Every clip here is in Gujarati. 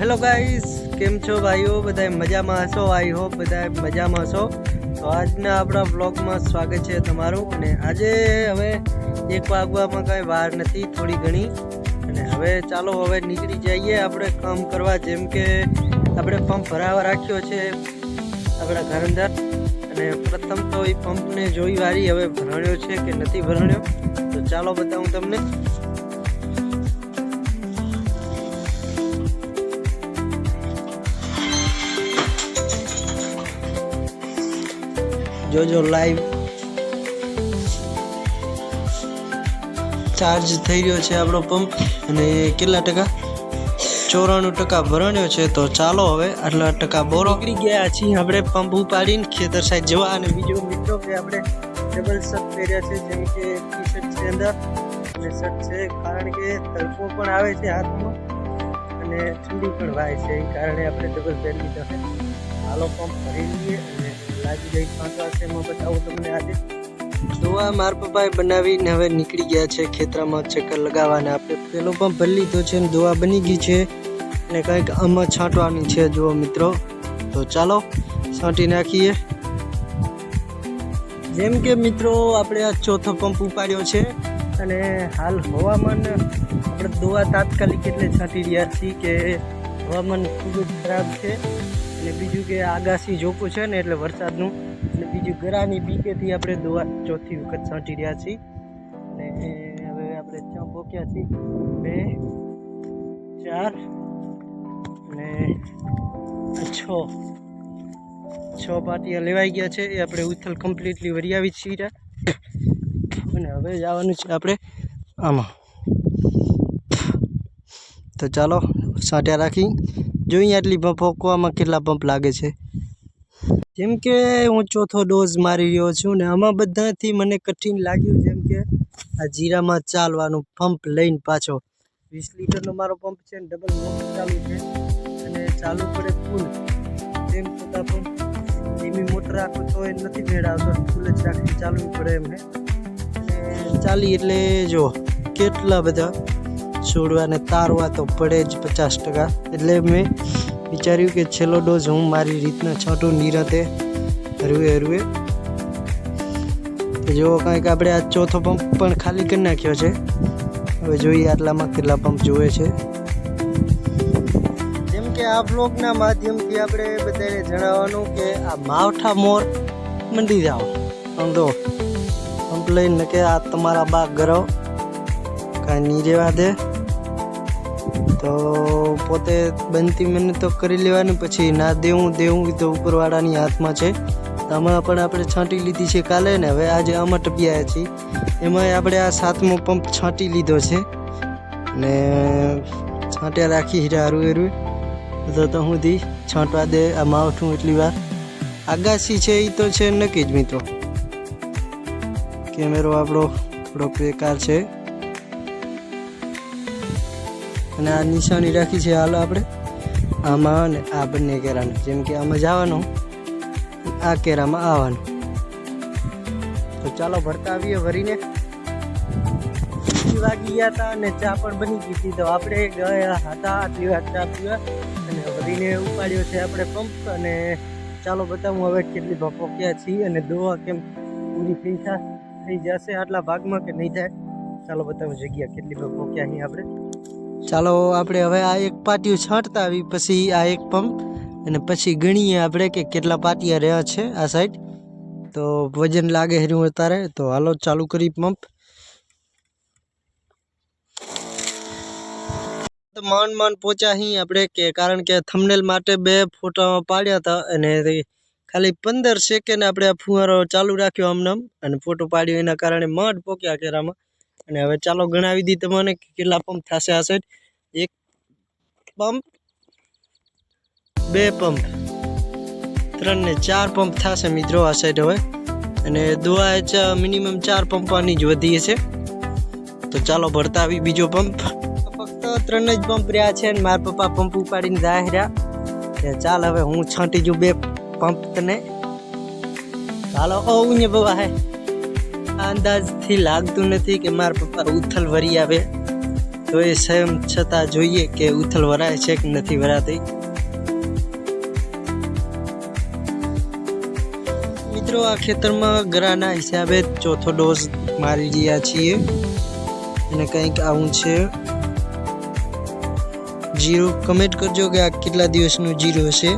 હેલો ગાઈઝ, કેમ છો ભાઈઓ? બધા મજામાં હશો? આઈ હોપ બધા મજામાં હશો. તો આજના આપણા બ્લોગમાં સ્વાગત છે તમારું. અને આજે હવે એક વાગવામાં કાંઈ વાર નથી, થોડી ઘણી. અને હવે ચાલો હવે નીકળી જઈએ આપણે કામ કરવા. જેમ કે આપણે પંપ ભરાવા રાખ્યો છે આપણા ઘર અંદર. અને પ્રથમ તો એ પંપને જોઈ વારી હવે ભરાણ્યો છે કે નથી ભરાણ્યો. તો ચાલો બતાવું તમને. જોજો લાઈવ ચાર્જ થઈ રહ્યો છે આપણો પંપ અને કેટલા ટકા? ચોરાણું ટકા ભરાણ્યો છે. તો ચાલો હવે આટલા ટકા બોરો. નીકળી ગયા છીએ આપણે પંપ ઉપાડીને. ખેતર સાઈડ જવા. અને બીજો મિત્રો કે આપણે ડબલ શર્ટ પહેર્યા છે. જેમ કે ટી શર્ટ છે અંદર. અને શર્ટ છે. કારણ કે તડકો પણ આવે છે હાથમાં. અને ઠંડી પણ વાય છે. એ કારણે આપણે ડબલ પહેરી લીધા છે. હાલો પંપ ભરી લઈએ અને લાગી ગઈ તમને આજે. દોવા માર પપ્પાએ બનાવીને હવે નીકળી ગયા છે ખેતરમાં ચક્કર લગાવવાને આપણે. પેલો પંપ ભરી લીધો છે ને દોવા બની ગઈ છે. અને કંઈક આમાં છાંટવાની છે, જુઓ મિત્રો. તો ચાલો, છાંટી નાખીએ. જેમ કે મિત્રો, આપણે આ ચોથો પંપ ઉપાડ્યો છે. અને હાલ હવામાન, આપણે દોવા તાત્કાલિક એટલે છાંટી રહ્યા છીએ કે હવામાન ખૂબ જ ખરાબ છે. અને બીજું કે આગાસી જોકું છે ને એટલે વરસાદનું. અને બીજું ગરાની બીકેથી આપણે દોવા ચોથી વખત છાંટી રહ્યા છીએ. અને હવે આપણે ચા પોક્યા છીએ. બે, ચાર અને છ. છ પાટિયા લેવાઈ ગયા છે. એ આપણે ઉથલ કમ્પ્લીટલી વરિયાવી છીએ. અને હવે જવાનું છે આપણે આમાં. તો ચાલો સાંટ્યા રાખી. જોઈએ આટલી ફોકવામાં કેટલા પંપ લાગે છે. જેમ કે હું ચોથો ડોઝ મારી રહ્યો છું ને આમાં બધાથી મને કઠિન લાગ્યું જેમ કે આ જીરામાં ચાલવાનું પંપ લઈને પાછો. વીસ લીટરનો મારો પંપ છે ને ડબલ ચાલુ છે. અને ચાલુ પડે ફૂલ તેમ છતાં પણ ધીમી મોટર રાખો તો એ નથી મેળ ફૂલ જ રાખીને ચાલવું પડે એમને. ચાલી એટલે જો કેટલા બધા છોડવાને તારવા તો પડે જ પચાસ ટકા. એટલે મેં વિચાર્યું કે છેલ્લો ડોઝ હું મારી રીતના છાંટું નિરાતે, હરવે હરવે. જો કાંઈક આપણે આ ચોથો પંપ પણ ખાલી કરી નાખ્યો છે. હવે જોઈએ આટલામાં કેટલા પંપ જોવે છે. જેમ કે આ બ્લોગના માધ્યમથી આપણે બધાને જણાવવાનું કે આ માવઠા મોર મંડી જાઓ. સમજો પંપ લઈને કે આ તમારા બાગ ગરો કાંઈ નહીં રહેવા દે. તો પોતે બનતી મહેનત તો કરી લેવાની, પછી ના દેવું દેવું તો ઉપરવાળાની હાથમાં છે. આમાં પણ આપણે છાંટી લીધી છે કાલે ને, હવે આજે આમાં ટપિયા છીએ. એમાં આપણે આ સાતમો પંપ છાંટી લીધો છે. ને છાંટ્યા રાખી હીરા હારું હેરું તો તો હું સુધી છાંટવા દે, આ માવઠું એટલી વાર. આગાસી છે એ તો છે નક્કી જ મિત્રો. કેમેરો આપણો થોડોક બેકાર છે. અને આ નિશાની રાખી છે હાલ આપણે. આમાં અને આ બંને કેરાનું. જેમ કે આમાં જવાનું, આ કેરામાં આવવાનું. તો ચાલો ભરતા આવીએ ભરીને વાગી ગયા હતા અને ચા પણ બની ગઈ હતી. તો આપણે ગયા હતા આટલી વાર ચા પીવા. અને ભરીને ઉપાડ્યો છે આપણે પંપ. અને ચાલો બતાવું હવે કેટલી ભપોક્યા છીએ અને દોવા કેમ પૂરી થઈ થઈ જશે આટલા ભાગમાં કે નહીં થાય. ચાલો બતાવું જગ્યા કેટલી ભપોક્યા અહીં આપણે. ચાલો આપણે હવે આ એક પાટિયું છાંટતા આવી, પછી આ એક પંપ, અને પછી ગણીએ આપણે કે કેટલા પાટિયા રહ્યા છે આ સાઈડ તો વજન લાગે હેરું અત્યારે તો હાલો ચાલુ કરી પંપ. માંડ માંડ પહોંચ્યા અહીં આપણે કે, કારણ કે થમનેલ માટે બે ફોટા પાડ્યા હતા, અને ખાલી પંદર સેકન્ડ આપણે આ ફુવારો ચાલુ રાખ્યો આમનામ, અને ફોટો પાડ્યો એના કારણે માંડ પોક્યા કેરામાં. અને હવે ચાલો ગણાવી દી તમને કેટલા પંપ થશે આ સાઈડ એક પંપ બે પંપ ત્રણ ને ચાર પંપ થશે મિત્રો આ સાઈડ હવે. અને દુઆ મિનિમમ ચાર પંપની જ વધી છે. તો ચાલો ભરતા આવી બીજો પંપ ફક્ત ત્રણ જ પંપ રહ્યા છે અને મારા પપ્પા પંપ ઉપાડીને જાય રહ્યા. ચાલ હવે હું છાંટી જઉં બે પંપ તને. ચાલો, ઓ બવા હે. અંદાજથી લાગતું નથી કે મારા પપ્પા ઉથલ ભરી આવે. તો એ સેમ છતાં જોઈએ કે ઉથલ વરાય છે કે નથી વરાતી. મિત્રો, આ ખેતરમાં ગરાના હિસાબે ચોથો ડોઝ મારી ગયા છીએ. અને કંઈક આવું છે. જીરું કમેન્ટ કરજો કે આ કેટલા દિવસનું જીરો હશે?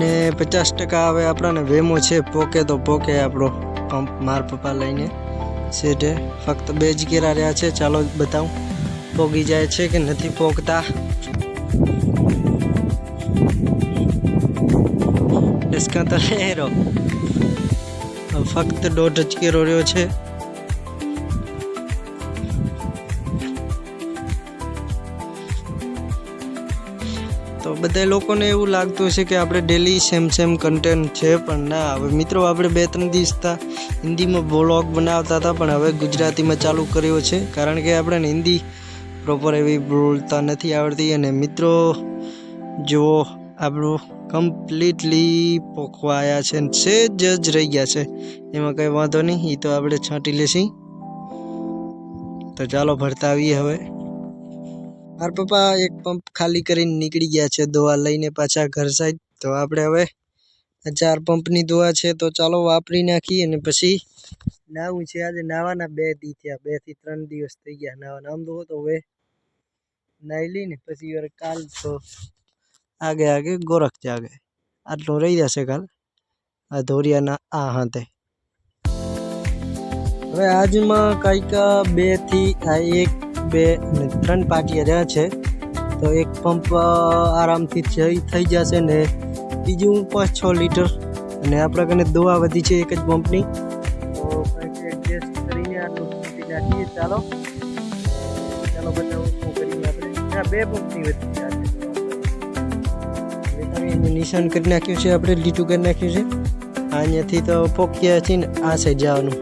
અને પચાસ ટકા હવે આપણાને વેમો છે, પોકે તો પોકે આપણો પંપ માર પપ્પા લઈને સેટે ફક્ત બે જ કેરા રહ્યા છે, ચાલો બતાવું. પોગી જાય છે કે નથી પોગતા? ડિસ્કાઉન્ટ ફક્ત દોઢ જ કેરો રહ્યો છે. તો બધા લોકોને એવું લાગતું હશે કે આપણે ડેલી સેમ સેમ કન્ટેન્ટ છે, પણ ના, હવે મિત્રો આપણે બે ત્રણ દિવસ તા હિન્દીમાં બ્લોગ બનાવતા હતા, પણ હવે ગુજરાતીમાં ચાલુ કર્યો છે, કારણ કે આપણે હિન્દી પ્રોપર એવી બોલતા નથી આવડતી, અને મિત્રો જો આપણું કમ્પ્લીટલી પોખવાયા છે, અને સેજ જ રહી ગયા છે, એમાં કંઈ વાંધો નહીં એ તો આપણે છાંટી લેશી. તો ચાલો, ભરતા આવીએ હવે. મારા પપ્પા એક પંપ ખાલી કરીને નીકળી ગયા છે દવા લઈને પાછા ઘર સાઈડ. તો આપણે હવે ચાર પંપની દવા છે તો ચાલો વાપરી નાખી અને પછી નાવું છે. આજે નાવાના બે દી થયા, બેથી ત્રણ દિવસ થઈ ગયા નાવાના. આમ તો હવે નાહી લઈને પછી વાર કાલ તો આગે આગે ગોરખ જાગે. આટલું રહી જશે કાલ. આ ધોરિયાના આ હાથે. હવે આજમાં કંઈક બેથી આ એક બે અને ત્રણ પાટિયા રહ્યા છે. તો એક પંપ આરામથી થઈ થઈ જશે ને બીજું પાંચ, છ લીટર. અને આપણા કને દવા વધી છે એક જ પંપની. તો ચાલો. ચાલો બે પંપની નિશાન કરી નાખ્યું છે આપણે, લીટું કરી નાખ્યું છે. અહીંયાથી તો પોક્યા છીએ ને, આ સાઈડ જવાનું.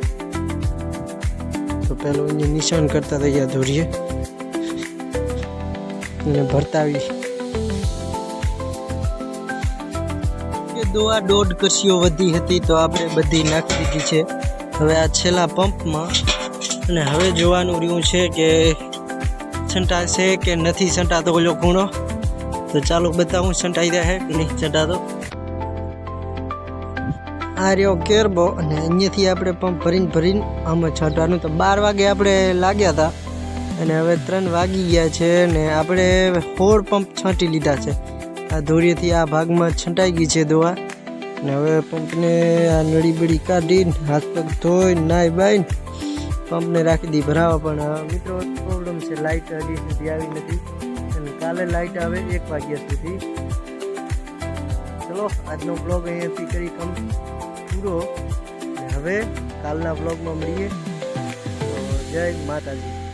તો પેલું અહીંયા નિશાન કરતા થઈ ગયા ધોરીએ. અને ભરતાવી. દોઆ દોઢ કરશીઓ વધી હતી તો આપણે બધી નાખી દીધી છે. હવે આ છેલ્લા પંપમાં અને હવે જોવાનું રહ્યું છે કે છંટાશે કે નથી છંટાતો ઓલો ખૂણો. તો ચાલો બતાવું છંટાઈ રહે કે નહીં છંટાતો આ રહ્યો કેરબો અને અહીંયાથી આપણે પંપ ભરીને ભરીને આમાં છાંટવાનું. તો બાર વાગે આપણે લાગ્યા હતા અને હવે ત્રણ વાગી ગયા છે ને આપણે ફોર પંપ છાંટી લીધા છે. આ ધોળીએથી આ ભાગમાં છંટાઈ ગઈ છે દોવા. ને હવે પંપને આ નળી બળી કાઢીને હાથ પગ ધોઈ નાઈ બાઈને પંપને રાખી દી ભરાવા. પણ મિત્રો પ્રોબ્લેમ છે લાઇટ હજી સુધી આવી નથી. અને કાલે લાઇટ આવે એક વાગ્યા સુધી. ચલો, આજનો બ્લોગ અહીંયાથી કરી કમ પૂરો. હવે કાલના બ્લોગમાં મળીએ. જય માતાજી.